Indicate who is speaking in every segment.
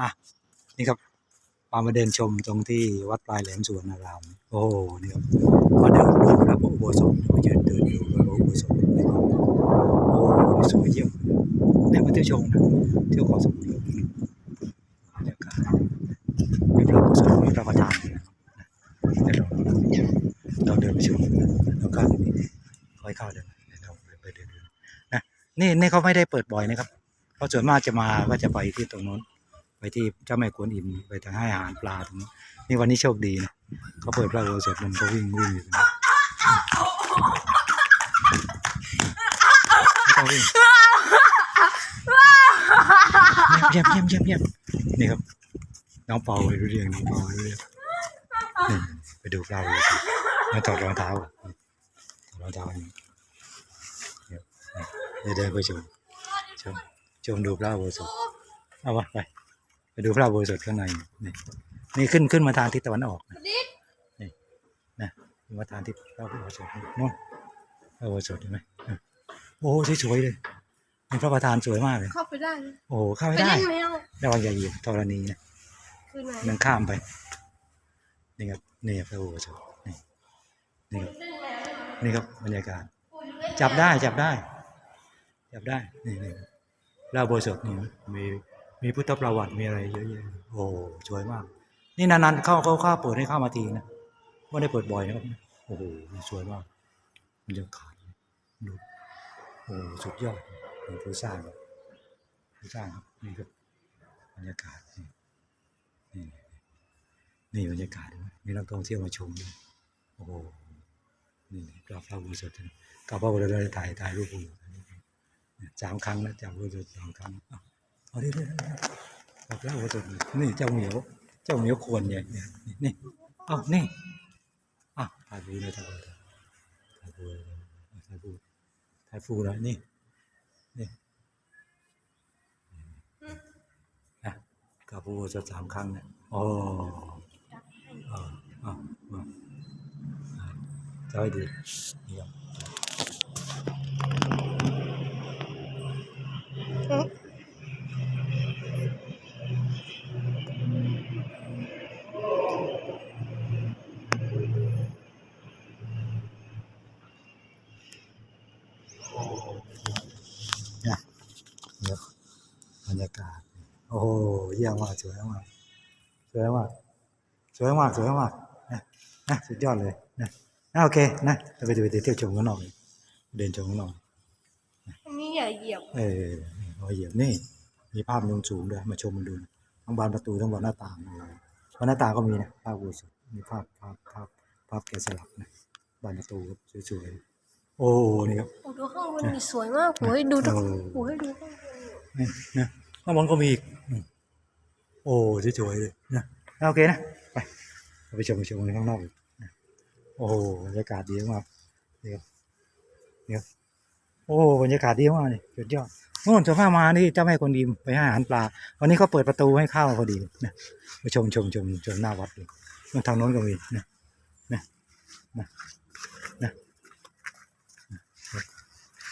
Speaker 1: อะนี่ครับพามาเดินชมตรงที่วัดปลายแหลมสวรราราม โอ้โหนี่ครับมาเดินดูพระอุโบสถมายืนเดินดูพระอุโบสถนี่ครับโอ้นี่สวยเยี่ยมเนี่มาเที่ยวชมนะเที่ยวเกาะสมุยบรรยากาศมีพระอุโบสถมีพระประธานนะครับเดี๋ยวเราเราเดินไปชมแล้วก็นี่ค่อยเข้าเดินเดี๋ยวเราไปเดินนะนี่นี่เขาไม่ได้เปิดบ่อยนะครับเพราะส่วนมากจะมาก็จะไปที่ตรงนู้น ไปที่เจ้าแม่กวนอิมไปทางให้อาหารปลาตรงนี้นี่วันนี้โชคดีนะเขาเปิดพระอุโบสถมันก็วิ่งวิ่งอยู่ตรงนี้ไม่ต้องวิ่งเงียบเงียบเงียบเงียบนี่ครับน้องเปาไปรู้เรื่องน้องเปารู้เรื่องไปดูพระอุโบสถมาถอดรองเท้าก่อนถอดรองเท้านี่เดี๋ยวเดินไปชมชมชมดูพระอุโบสถเอาวะไป ดูพระอุโบสถข้างในนี่นี่ขึ้นขึ้นมาทางทิศตะวันออกนะนี่นะมาทางทิศพระอุโบสถนู่นพระอุโบสถเห็นไหมเออโอ้สวยๆเลยเป็นพระประธานสวยมากเลย
Speaker 2: เข้าไปได้นะ
Speaker 1: โอ้โหเข้า
Speaker 2: ไป
Speaker 1: ไม่ได้
Speaker 2: เล่นแมว
Speaker 1: ระวังอย่าเหยียบธรณีนะ
Speaker 2: คือไหน
Speaker 1: มันข้ามไปนี่ครับนี่พระอุโบสถนี่นี่ครับนี่ครับบรรยากาศ จับได้จับได้ จับได้นี่นี่พระอุโบสถนี่มี มีพุทธประวัติมีอะไรเยอะแยะโอ้สวยมาก นี่นานๆเข้าเขาเข้าเปิดให้เข้ามาทีนะไม่ได้เปิดบ่อยนะครับโอ้โหสวยมากบรรยากาศดูโอ้สุดยอดนี่ผู้สร้างครับผู้สร้างครับนี่ครับบรรยากาศนี่นี่นี่บรรยากาศมีนักท่องเที่ยวมาชมด้วยโอ้โหนี่กราบพระอุโบสถกราบพระอุโบสถถ่ายถ่ายรูปอยู่สามครั้งนะจับพระอุโบสถสามครั้ง เอาเอาดิดิดิดิกราบพระอุโบสถนี่เจ้าเหมียว เจ้าเหมียวควรเนี่ยเนี่ยนี่เอ้านี่อะถ่ายฟูเลยถ่ายฟูถ่ายฟูถ่ายฟูถ่ายฟูแล้วนี่นี่นะกับฟูจะสามครั้งเนี่ยโอ้อ่าอ่าอ่าอ่าจะให้ดีนี่ครับ เนี่ยบรรยากาศ โอ้โหเยี่ยมมากสวยมากสวยมากสวยมากสวยมากนะนะสุดยอดเลยนะนะโอเคนะเราไปดูไปเที่ยวชมข้างนอกเลยเดินชมข้างนอก
Speaker 2: อันนี้อย่าเหยียบ
Speaker 1: เออรอยเหยียบนี่ มีภาพมุมสูงด้วยมาชมมันดูนะทั้งบานประตูทั้งบานหน้าต่างเลยบานหน้าต่างก็มีนะภาพอุโบสถมีภาพภาพภาพภาพแกะสลักนะบานประตูครับสวยๆโอ้นี่ครับ
Speaker 2: โอ้ดูข้างบนมีสวยมากโอ้ยดูดู
Speaker 1: เออ
Speaker 2: โอ้ยดูข้างบน
Speaker 1: นี่นะข้างบนก็มีอีกอืมโอ้สวยๆเลยนะนะโอเคนะ ไปเราไปชมไปชมกันข้างนอกอีกนะโอ้โหบรรยากาศดีมากนี่ครับนี่ครับโอ้บรรยากาศดีมากเลยสุดยอดโน่นส่วนมากมานี่เจ้าแม่คนดีมไปให้อาหารปลา วันนี้เขาเปิดประตูให้เข้าพอดีนะไปชมชมชมชมหน้าวัดเลยทางโน้นก็มีนะนะนะนะ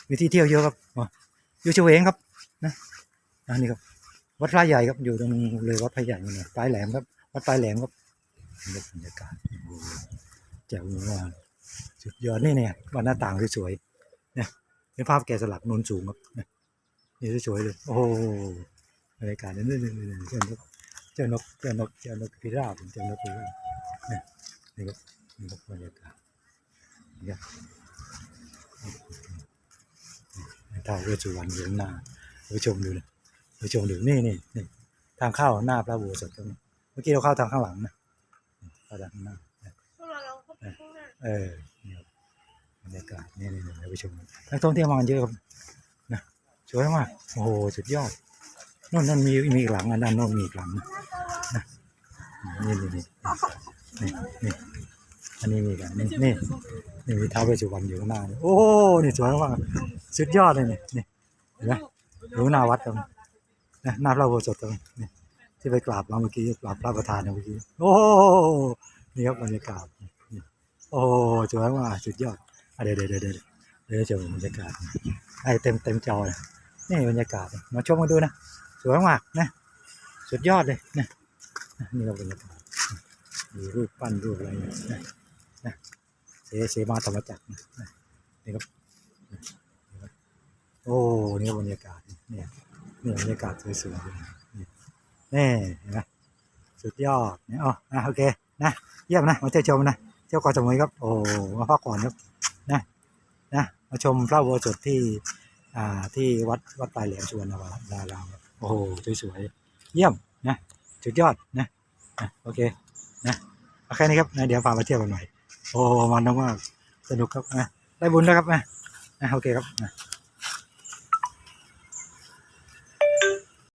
Speaker 1: มีที่เที่ยวเยอะครับอ๋ออยู่เฉวงครับนะ อันนี้ครับ วัดพระใหญ่ครับอยู่ตรงเลยวัดพระใหญ่นี่ปลายแหลมครับ วัดปลายแหลมครับบรรยากาศโอ้โหแจ๋วมากสุดยอดนี่เนี่ยวันหน้าต่างสวยๆเนี่ยเป็นภาพแกะสลักนูนสูงครับนี่สวยๆเลยโอ้โหบรรยากาศนี่นี่นี่นี่เจ้านกเจ้านกเจ้านกเจ้านกพิราบเจ้านกพิราบเนี่ยนี่ครับนี่ครับบรรยากาศนี่ครับถ้าวเวสสุวรรณอยู่ข้างหน้าไปชมดูเลย ไปชมดูนี่นี่นี่ทางเข้าหน้าพระอุโบสถตรงนี้เมื่อกี้เราเข้าทางข้างหลังนะเข้าทางข้างหน้า
Speaker 2: พวกเราเราเข้าไปข้างหน้า
Speaker 1: เออนี่ครับบรรยากาศนี่นี่นี่เราไปชมกันนักท่องเที่ยวมากันเยอะครับนะสวยมากโอ้โหสุดยอดนู่นนั่นมีมีอีกหลังอันด้านโน้นมีอีกหลังนะนะนี่นี่นี่นี่นี่อันนี้มีอีกันนี่นี่นี่มีท้าวเวสสุวรรณอยู่ข้างหน้านี่โอ้โหนี่สวยมากสุดยอดเลยนี่นี่เห็นไหมอยู่หน้าวัดตรงนี้ นะหน้าพระอุโบสถตรงนี้ที่ไปกราบมาเมื่อกี้กราบพระประธานเมื่อกี้โอ้โหนี่ครับบรรยากาศโอ้โหสวยมากสุดยอดเดี๋ยวเดี๋ยวเดี๋ยวเดี๋ยวจะบรรยากาศให้เต็มเต็มจอเลยนี่บรรยากาศมาชมกันดูนะสวยมากนะสุดยอดเลยนะนี่เราบรรยากาศมีรูปปั้นรูปอะไรเนี่ยนะนะเสเสมาธรรมจักรนะนี่ครับนะนี่ครับโอ้นี่บรรยากาศเนี่ย นี่บรรยากาศสวยๆเลยนี่เห็นไหมสุดยอดเนี่ยอ๋อนะโอเคนะเยี่ยมนะมาเที่ยวชมนะเที่ยวเกาะสมุยครับโอ้มาพักผ่อนครับนะนะมาชมพระโบสถที่อ่าที่วัดวัดปลายแหลมชวนาวาดารามครับโอ้โหสวยๆเยี่ยมนะสุดยอดนะนะโอเคนะเอาแค่นี้ครับนะเดี๋ยวพามาเที่ยวกันหม่อยโอ้มันมากสนุกครับนะได้บุญแล้วครับนะนะโอเคครับนะ